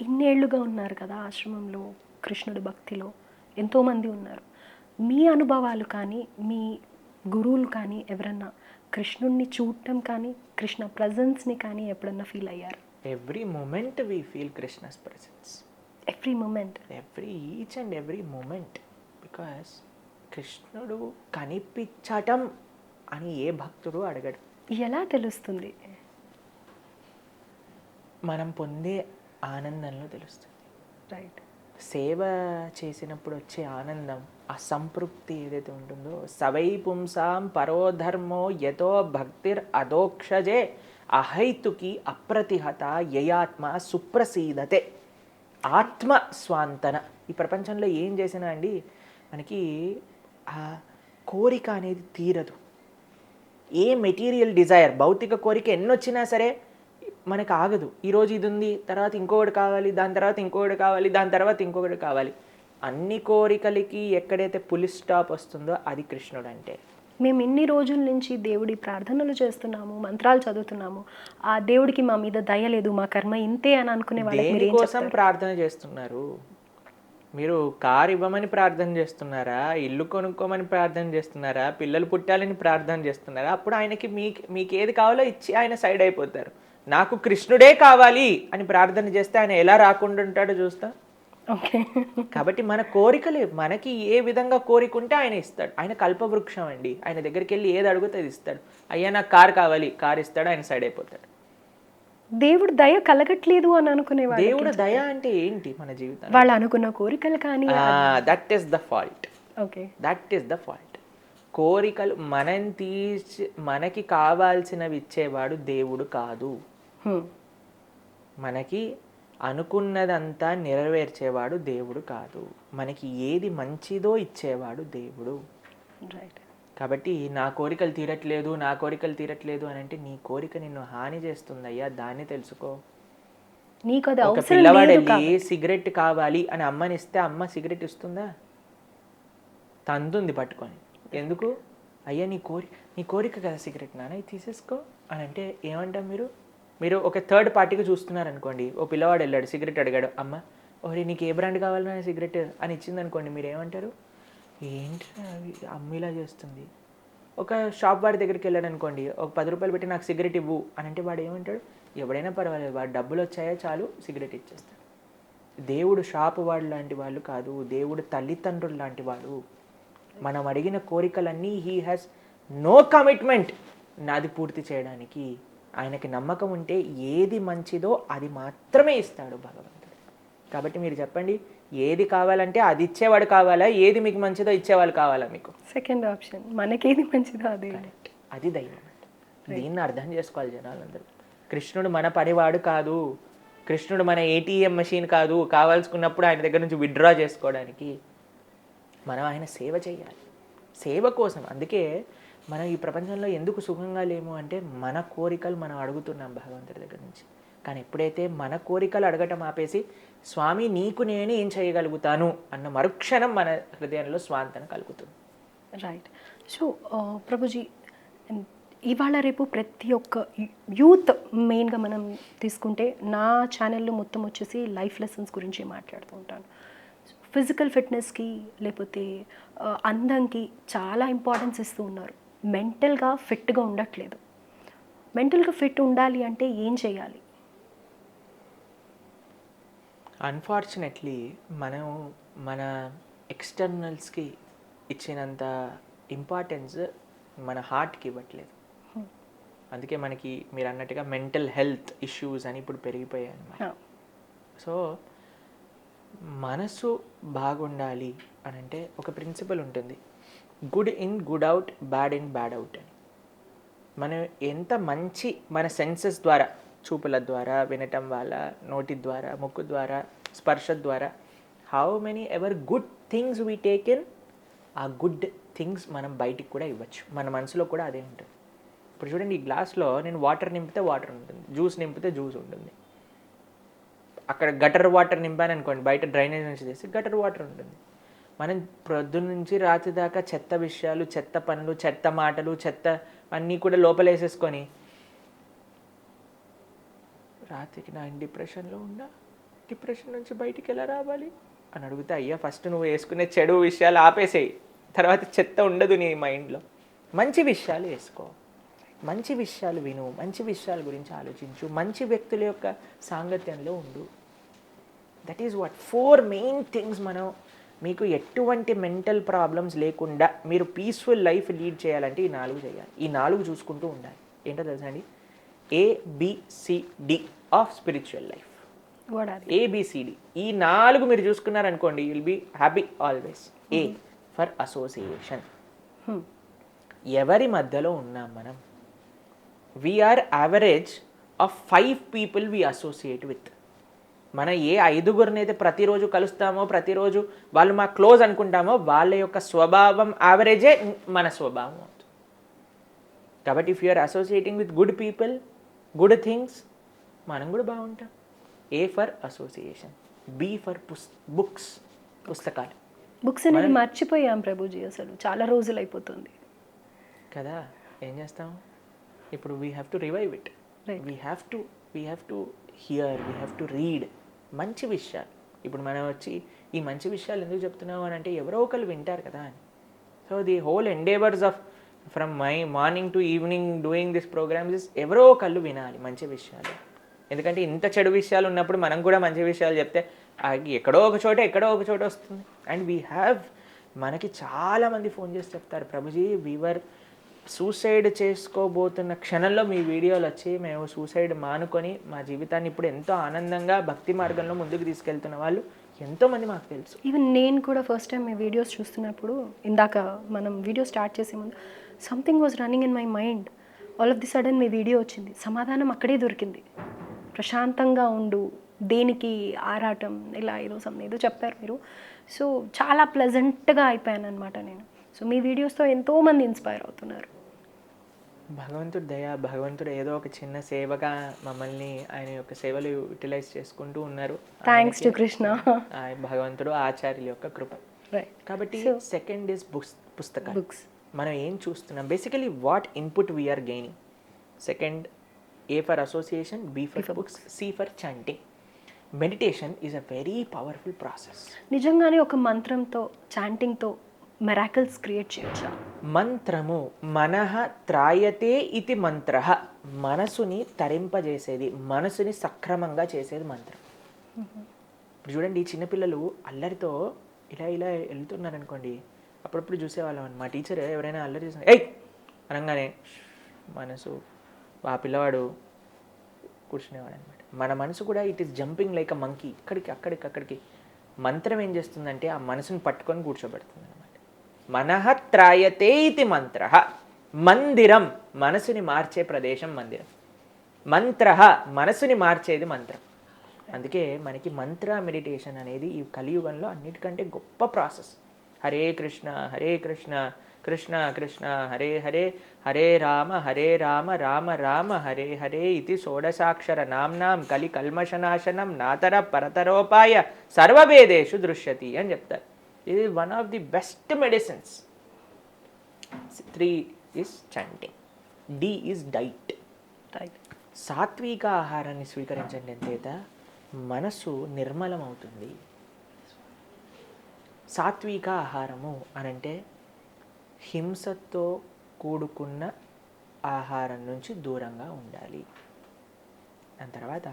ఇన్నేళ్ళుగా ఉన్నారు కదా ఆశ్రమంలో కృష్ణుడి భక్తిలో. ఎంతోమంది ఉన్నారు. మీ అనుభవాలు కానీ మీ గురువులు కానీ ఎవరన్నా కృష్ణుడిని చూడటం కానీ కృష్ణ ప్రజెన్స్ని కానీ ఎప్పుడన్నా ఫీల్ అయ్యారు? Every moment we feel Krishna's presence every moment every each and every moment because కృష్ణుడు కనిపించటం అని ఏ భక్తుడు అడగడు. ఎలా తెలుస్తుంది? మనం పొందే ఆనందంలో తెలుస్తుంది. రైట్ సేవ చేసినప్పుడు వచ్చే ఆనందం ఆ సంతృప్తి ఏదైతే ఉంటుందో సవై పుంసాం పరోధర్మో యతో భక్తిర్ అదోక్షజే అహైతుకి అప్రతిహత యయాత్మ సుప్రసీదతే. ఆత్మ స్వాంతన. ఈ ప్రపంచంలో ఏం చేసినా అండి మనకి ఆ కోరిక అనేది తీరదు. ఏ మెటీరియల్ డిజైర్ భౌతిక కోరిక ఎన్ని వచ్చినా సరే మనకు ఆగదు ఈరోజు ఇది ఉంది తర్వాత ఇంకొకటి కావాలి దాని తర్వాత ఇంకొకటి కావాలి దాని తర్వాత ఇంకొకటి కావాలి. అన్ని కోరికలకి ఎక్కడైతే పులి స్టాప్ వస్తుందో అది కృష్ణుడు అంటే మేము ఇన్ని రోజుల నుంచి దేవుడి ప్రార్థనలు చేస్తున్నాము మంత్రాలు చదువుతున్నాము. ఆ దేవుడికి మా మీద దయ లేదు మా కర్మ ఇంతే అని అనుకునే వాళ్ళకి ఏం దేనికోసం ప్రార్థన చేస్తున్నారు? మీరు కారు ఇవ్వమని ప్రార్థన చేస్తున్నారా? ఇల్లు కొనుక్కోమని ప్రార్థన చేస్తున్నారా? పిల్లలు పుట్టాలని ప్రార్థన చేస్తున్నారా? అప్పుడు ఆయనకి మీకు మీకు ఏది కావాలో ఇచ్చి ఆయన సైడ్ అయిపోతారు. నాకు కృష్ణుడే కావాలి అని ప్రార్థన చేస్తే ఆయన ఎలా రాకుండా ఉంటాడో చూస్తా? ఓకే. కాబట్టి మన కోరికలు మనకి ఏ విధంగా కోరిక ఉంటే ఆయన ఇస్తాడు. ఆయన కల్పవృక్షం అండి. ఆయన దగ్గరికి వెళ్ళి ఏది అడిగితే అది ఇస్తాడు. అయ్యా నాకు కార్ కావాలి కార్ ఇస్తాడు ఆయన సైడ్ అయిపోతాడు. దేవుడు దయ కలగట్లేదు అని అనుకునే వాళ్ళు దేవుడు దయ అంటే ఏంటి మన జీవితం వాళ్ళు అనుకున్న కోరికలు కానీ that is the fault okay. That is the fault కోరికలు మనం తీర్చి మనకి కావాల్సినవి ఇచ్చేవాడు దేవుడు కాదు. మనకి అనుకున్నదంతా నెరవేర్చేవాడు దేవుడు కాదు. మనకి ఏది మంచిదో ఇచ్చేవాడు దేవుడు. రైట్ కాబట్టి నా కోరికలు తీరట్లేదు నా కోరికలు తీరట్లేదు అని అంటే నీ కోరిక నిన్ను హాని చేస్తుందయ్యా దాన్ని తెలుసుకో. నీకు అది ఒక పిల్లవాడు వెళ్ళి సిగరెట్ కావాలి అని అమ్మని ఇస్తే అమ్మ సిగరెట్ ఇస్తుందా? తంతుంది పట్టుకొని. ఎందుకు? అయ్యా నీ కోరి నీ కోరిక కదా సిగరెట్ నాన్న ఇది తీసేసుకో అని అంటే ఏమంటాం మీరు? మీరు ఒక థర్డ్ పార్టీకి చూస్తున్నారు అనుకోండి ఓ పిల్లవాడు వెళ్ళాడు సిగరెట్ అడిగాడు అమ్మ ఓరే నీకు ఏ బ్రాండ్ కావాలన్నా సిగరెట్? అని ఇచ్చిందనుకోండి మీరు ఏమంటారు? ఏంటి అవి అమ్మ ఇలా చేస్తుంది. ఒక షాప్ వాడి దగ్గరికి వెళ్ళాడు అనుకోండి ఒక పది రూపాయలు పెట్టి నాకు సిగరెట్ ఇవ్వు అని అంటే వాడు ఏమంటాడు? ఎవడైనా పర్వాలేదు వాడు డబ్బులు వచ్చాయో చాలు సిగరెట్ ఇచ్చేస్తాడు. దేవుడు షాపు వాడు లాంటి వాళ్ళు కాదు దేవుడు తల్లిదండ్రులు లాంటి వాడు. మనం అడిగిన కోరికలన్నీ హీ హ్యాస్ నో కమిట్మెంట్ నాది పూర్తి చేయడానికి ఆయనకి నమ్మకం ఉంటే ఏది మంచిదో అది మాత్రమే ఇస్తాడు భగవంతుడు. కాబట్టి మీరు చెప్పండి ఏది కావాలంటే అది ఇచ్చేవాడు కావాలా? ఏది మీకు మంచిదో ఇచ్చేవాళ్ళు కావాలా మీకు? సెకండ్ ఆప్షన్ మనకేది మంచిదో అదే. అది దైవం దీన్ని అర్థం చేసుకోవాలి జనాలందరూ. కృష్ణుడు మన పనివాడు కాదు. కృష్ణుడు మన ఏటీఎం మెషిన్ కాదు. కావాల్సుకున్నప్పుడు ఆయన దగ్గర నుంచి విత్డ్రా చేసుకోవడానికి మనం ఆయన సేవ చేయాలి. సేవ కోసం. అందుకే మనం ఈ ప్రపంచంలో ఎందుకు సుఖంగా లేము అంటే మన కోరికలు మనం అడుగుతున్నాం భగవంతుడి దగ్గర నుంచి. కానీ ఎప్పుడైతే మన కోరికలు అడగటం ఆపేసి స్వామి నీకు నేను ఏం చేయగలుగుతాను? అన్న మరుక్షణం మన హృదయంలో స్వాంతన కలుగుతుంది. రైట్ సో uh, ప్రభుజీ ఇవాళ రేపు ప్రతి ఒక్క యూత్ మెయిన్గా మనం తీసుకుంటే నా ఛానల్లో మొత్తం వచ్చేసి లైఫ్ లెసన్స్ గురించి మాట్లాడుతూ ఉంటాను. ఫిజికల్ ఫిట్నెస్కి లేకపోతే అందంకి చాలా ఇంపార్టెన్స్ ఇస్తూ ఉన్నారు. మెంటల్గా ఫిట్గా ఉండట్లేదు. మెంటల్గా ఫిట్ ఉండాలి అంటే ఏం చేయాలి? అన్ఫార్చునేట్లీ మనం మన ఎక్స్టర్నల్స్కి ఇచ్చినంత ఇంపార్టెన్స్ మన హార్ట్కి ఇవ్వట్లేదు. అందుకే మనకి మీరు అన్నట్టుగా మెంటల్ హెల్త్ ఇష్యూస్ అని ఇప్పుడు పెరిగిపోయాయి అన్నమాట. సో మనసు బాగుండాలి అని అంటే ఒక ప్రిన్సిపల్ ఉంటుంది. Good in good out bad in bad out అని. మనం ఎంత మంచి మన సెన్సెస్ ద్వారా చూపుల ద్వారా వినటం వల్ల నోటి ద్వారా ముక్కు ద్వారా స్పర్శ ద్వారా how many ever good things we take in ఆ గుడ్ థింగ్స్ మనం బయటికి కూడా ఇవ్వచ్చు. మన మనసులో కూడా అదే ఉంటుంది. ఇప్పుడు చూడండి ఈ గ్లాస్లో నేను వాటర్ నింపితే వాటర్ ఉంటుంది. జ్యూస్ నింపితే జ్యూస్ ఉంటుంది. అక్కడ గటర్ వాటర్ నింపాను అనుకోండి బయట డ్రైనేజ్ నుంచి తీసి గటర్ వాటర్ ఉంటుంది. మనం ప్రొద్దున నుంచి రాత్రి దాకా చెత్త విషయాలు చెత్త పనులు చెత్త మాటలు చెత్త అన్నీ కూడా లోపలేసేసుకొని రాత్రికి నా డిప్రెషన్లో ఉన్నా డిప్రెషన్ నుంచి బయటికి ఎలా రావాలి? అని అడిగితే అయ్యా ఫస్ట్ నువ్వు వేసుకునే చెడు విషయాలు ఆపేసేయి. తర్వాత చెత్త ఉండదు నీ మైండ్లో మంచి విషయాలు వేసుకో. మంచి విషయాలు విను. మంచి విషయాల గురించి ఆలోచించు. మంచి వ్యక్తుల యొక్క సాంగత్యంలో ఉండు. That is what four main things మనం మీకు ఎటువంటి మెంటల్ ప్రాబ్లమ్స్ లేకుండా మీరు పీస్ఫుల్ లైఫ్ లీడ్ చేయాలంటే ఈ నాలుగు చేయాలి. ఈ నాలుగు చూసుకుంటూ ఉండాలి. ఏంటో తెలుసా అండి? A B C D of spiritual life A B C D ఈ నాలుగు మీరు చూసుకున్నారనుకోండి will be happy always A for association ఎవరి మధ్యలో ఉన్నాం మనం? We are average of five people we associate with మన ఏ ఐదుగురిని అయితే ప్రతిరోజు కలుస్తామో ప్రతిరోజు వాళ్ళు మా క్లోజ్ అనుకుంటామో వాళ్ళ యొక్క స్వభావం యావరేజే మన స్వభావం అవుతుంది. కాబట్టి if you are associating with good people good things మనం కూడా బాగుంటాం. A for association B for పుస్ books పుస్తకాలు. బుక్స్ అనేది మర్చిపోయాం ప్రభుజీ అసలు. చాలా రోజులు అయిపోతుంది కదా ఏం చేస్తాం? ఇప్పుడు we have to revive it. We have to we have to hear we have to read మంచి విషయాలు. ఇప్పుడు మనం వచ్చి ఈ మంచి విషయాలు ఎందుకు చెప్తున్నావు అని అంటే ఎవరో ఒకరు వింటారు కదా అని. So the whole endeavours of from my morning to evening doing this programs is ఎవరో ఒకళ్ళు వినాలి మంచి విషయాలు. ఎందుకంటే ఇంత చెడు విషయాలు ఉన్నప్పుడు మనం కూడా మంచి విషయాలు చెప్తే ఎక్కడో ఒక చోట ఎక్కడో ఒక చోట వస్తుంది. అండ్ వీ హ్యావ్ మనకి చాలామంది ఫోన్ చేసి చెప్తారు ప్రభుజీ వీవర్ సూసైడ్ చేసుకోబోతున్న క్షణంలో మీ వీడియోలు వచ్చి మేము సూసైడ్ మానుకొని మా జీవితాన్ని ఇప్పుడు ఎంతో ఆనందంగా భక్తి మార్గంలో ముందుకు తీసుకెళ్తున్న వాళ్ళు ఎంతోమంది మాకు తెలుసు. ఈవెన్ నేను కూడా ఫస్ట్ టైం మీ వీడియోస్ చూస్తున్నప్పుడు ఇందాక మనం వీడియో స్టార్ట్ చేసే ముందు something was running in my mind all of the sudden me video వచ్చింది. సమాధానం అక్కడే దొరికింది. ప్రశాంతంగా ఉండు దేనికి ఆరాటం ఇలా ఏదో సమ్ ఏదో చెప్పారు మీరు. సో చాలా ప్లెజెంట్గా అయిపోయాను అనమాట నేను. సో మీ వీడియోస్తో ఎంతోమంది ఇన్స్పైర్ అవుతున్నారు. భగవంతుడు దయ భగవంతుడు ఏదో ఒక చిన్న సేవగా మమ్మల్ని ఆయన యొక్క సేవలు యూటిలైజ్ చేసుకుంటూ ఉన్నారు. థ్యాంక్స్ టు కృష్ణ భగవంతుడు ఆచార్యుల యొక్క కృప. రైట్ కాబట్టి సెకండ్ ఇస్ బుక్స్ పుస్తకాలు. బుక్స్ మనం ఏం చూస్తున్నాం? Basically what input we are gaining second A for association B for books C for chanting meditation is a very powerful process నిజంగానే ఒక మంత్రంతో చాంటింగ్తో మెరాకల్స్ క్రియేట్ చేయొచ్చా మంత్రము మనహ త్రాయతే ఇది మంత్ర. మనసుని తరింపజేసేది మనసుని సక్రమంగా చేసేది మంత్రం. ఇప్పుడు చూడండి చిన్నపిల్లలు అల్లరితో ఇలా ఇలా వెళ్తున్నారు అనుకోండి అప్పుడప్పుడు చూసేవాళ్ళం మా టీచర్ ఎవరైనా అల్లరి చేసిన ఎయ్ అనగానే మనసు ఆ పిల్లవాడు కూర్చునేవాడు అనమాట మన మనసు కూడా it is jumping like a monkey ఇక్కడికి అక్కడికి అక్కడికి. మంత్రం ఏం చేస్తుందంటే ఆ మనసుని పట్టుకొని కూర్చోబెడుతుంది. మనహత్రాయతే ఇది మంత్ర. మందిరం మనసుని మార్చే ప్రదేశం మందిరం. మంత్ర మనసుని మార్చేది మంత్రం. అందుకే మనకి మంత్ర మెడిటేషన్ అనేది ఈ కలియుగంలో అన్నిటికంటే గొప్ప ప్రాసెస్. హరే కృష్ణ హరే కృష్ణ కృష్ణ కృష్ణ హరే హరే హరే రామ హరే రామ రామ రామ హరే హరే ఇది షోడశాక్షర నామ్నాం కలి కల్మషనాశనం నాతర పరతరోపాయ సర్వభేదేషు దృశ్యతి అని చెప్తారు. ఇది one of the best medicines three is chanting D is diet right సాత్విక ఆహారాన్ని స్వీకరించండి ఎంతేత మనసు నిర్మలం అవుతుంది సాత్విక ఆహారము అనంటే హింసతో కూడుకున్న ఆహారం నుంచి దూరంగా ఉండాలి. దాని తర్వాత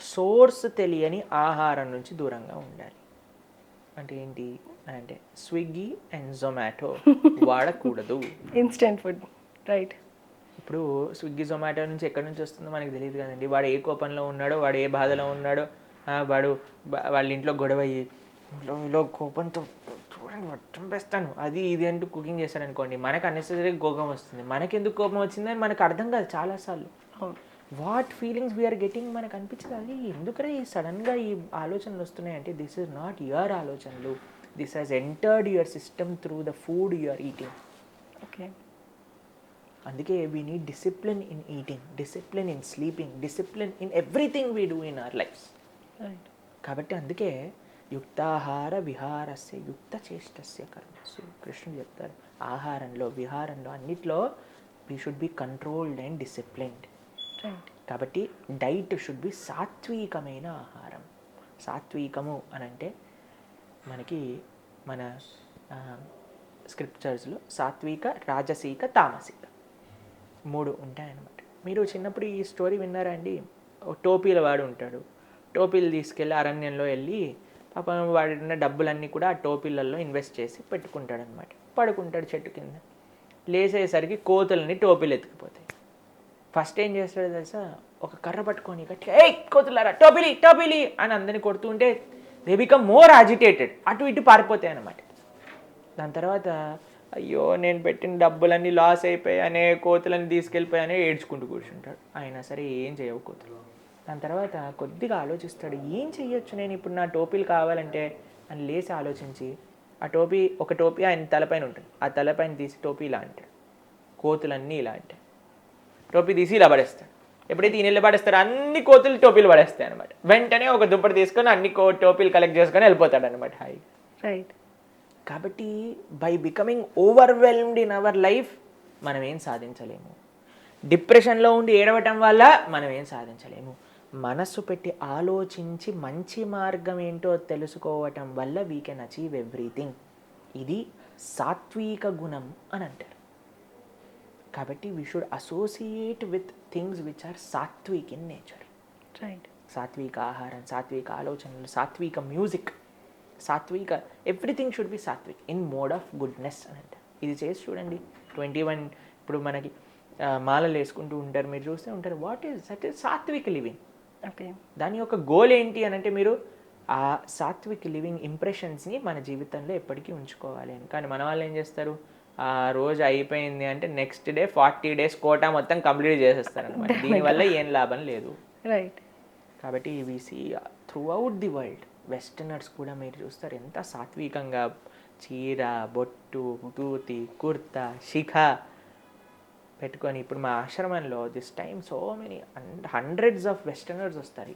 సోర్స్ తెలియని ఆహారం నుంచి దూరంగా ఉండాలి. అంటే ఏంటి అంటే స్విగ్గీ అండ్ జొమాటో వాడకూడదు. ఇన్స్టెంట్ ఫుడ్ రైట్ ఇప్పుడు స్విగ్గీ జొమాటో నుంచి ఎక్కడి నుంచి వస్తుందో మనకి తెలియదు కదండి. వాడు ఏ కోపంలో ఉన్నాడో వాడు ఏ బాధలో ఉన్నాడో వాడు వాళ్ళ ఇంట్లో గొడవ అయ్యి ఇంట్లో కోపంతో చూడండి వాడు చంపేస్తాను. అది ఇది అంటూ కుకింగ్ చేశాడు అనుకోండి మనకు అన్నెసరీ కోపం వస్తుంది. మనకెందుకు కోపం వచ్చిందని మనకు అర్థం కాదు చాలాసార్లు వాట్ ఫీలింగ్స్ వీఆర్ గెటింగ్ మనకు అనిపించదు. అది ఎందుకనే ఈ సడన్గా ఈ ఆలోచనలు వస్తున్నాయి అంటే దిస్ ఇస్ నాట్ యువర్ ఆలోచనలు. This has entered your system through the food you are eating okay అందుకే we need discipline in eating discipline in sleeping discipline in everything we do in our lives కాబట్టి అందుకే యుక్తాహార విహారస్య యుక్త చేష్టస్య కర్మసు కృష్ణుడు చెప్తారు ఆహారంలో విహారంలో అన్నిట్లో we should be controlled and disciplined కాబట్టి డైట్ షుడ్ బి సాత్వికమైన ఆహారం. సాత్వికము అని అంటే మనకి మన స్క్రిప్చర్స్లో సాత్విక రాజసీక తామసిక మూడు ఉంటాయన్నమాట. మీరు చిన్నప్పుడు ఈ స్టోరీ విన్నారా అండి? ఓ టోపీల వాడు ఉంటాడు. టోపీలు తీసుకెళ్ళి అరణ్యంలో వెళ్ళి పాపం వాడిన డబ్బులన్నీ కూడా ఆ టోపీలలో ఇన్వెస్ట్ చేసి పెట్టుకుంటాడు అనమాట పడుకుంటాడు చెట్టు కింద. లేసేసరికి కోతులని టోపీలు ఎత్తుకుపోతాయి. ఫస్ట్ ఏం చేస్తాడో తెలుసా? ఒక కర్ర పట్టుకొని గట్టిగా ఏయ్ కోతులారా టోపిలి టోపిలి అని అందరిని కొడుతుంటే దే బికమ్ మోర్ అజిటేటెడ్ అటు ఇటు పారిపోతాయి అన్నమాట. దాని తర్వాత అయ్యో నేను పెట్టిన డబ్బులన్నీ లాస్ అయిపోయానే కోతులని కోతులన్నీ తీసుకెళ్ళిపోయానే ఏడ్చుకుంటూ కూర్చుంటాడు. అయినా సరే ఏం చేయవు కోతులు. దాని తర్వాత కొద్దిగా ఆలోచిస్తాడు ఏం చెయ్యొచ్చు నేను ఇప్పుడు నా టోపీలు కావాలంటే అని లేచి ఆలోచించి ఆ టోపీ ఒక టోపీ ఆయన తలపైన ఉంటుంది. ఆ తలపైన తీసి టోపీ ఇలా అంటాడు. కోతులన్నీ ఇలా అంటాయి. టోపీ తీసి ఇలా పడేస్తాడు. ఎప్పుడైతే ఈయన పడేస్తారో అన్ని కోతులు టోపీలు పడేస్తాయి అనమాట వెంటనే ఒక దుప్పటి తీసుకొని అన్ని కో టోపీలు కలెక్ట్ చేసుకొని వెళ్ళిపోతాడు అనమాట హాయి రైట్ కాబట్టి by becoming overwhelmed in our life మనం ఏం సాధించలేము. డిప్రెషన్లో ఉండి ఏడవటం వల్ల మనం ఏం సాధించలేము. మనస్సు పెట్టి ఆలోచించి మంచి మార్గం ఏంటో తెలుసుకోవటం వల్ల వీ కెన్ అచీవ్ ఎవ్రీథింగ్ ఇది సాత్విక గుణం అని అంటారు. కాబట్టి we should associate with things which are sattvic in nature right సాత్విక ఆహారం సాత్విక ఆలోచనలు సాత్విక మ్యూజిక్ సాత్విక everything should be sattvic in mode of goodness అని అంట. ఇది చేసి చూడండి. ట్వంటీ వన్ ఇప్పుడు మనకి మాలలు వేసుకుంటూ ఉంటారు. మీరు చూస్తే ఉంటారు. What is that is sattvic living okay దాని యొక్క గోల్ ఏంటి అని అంటే మీరు ఆ సాత్విక్ లివింగ్ ఇంప్రెషన్స్ని మన జీవితంలో ఎప్పటికీ ఉంచుకోవాలి అని. కానీ మన వాళ్ళు ఏం చేస్తారు? ఆ రోజు అయిపోయింది అంటే next day forty days quota మొత్తం కంప్లీట్ చేసేస్తారు అనమాట దీనివల్ల ఏం లాభం లేదు. రైట్ కాబట్టి we see throughout the world westerners కూడా మీరు చూస్తారు ఎంత సాత్వికంగా చీర బొట్టు దూతి కుర్తా శిఖ పెట్టుకొని. ఇప్పుడు మా ఆశ్రమంలో this time so many hundreds of westerners వస్తారు.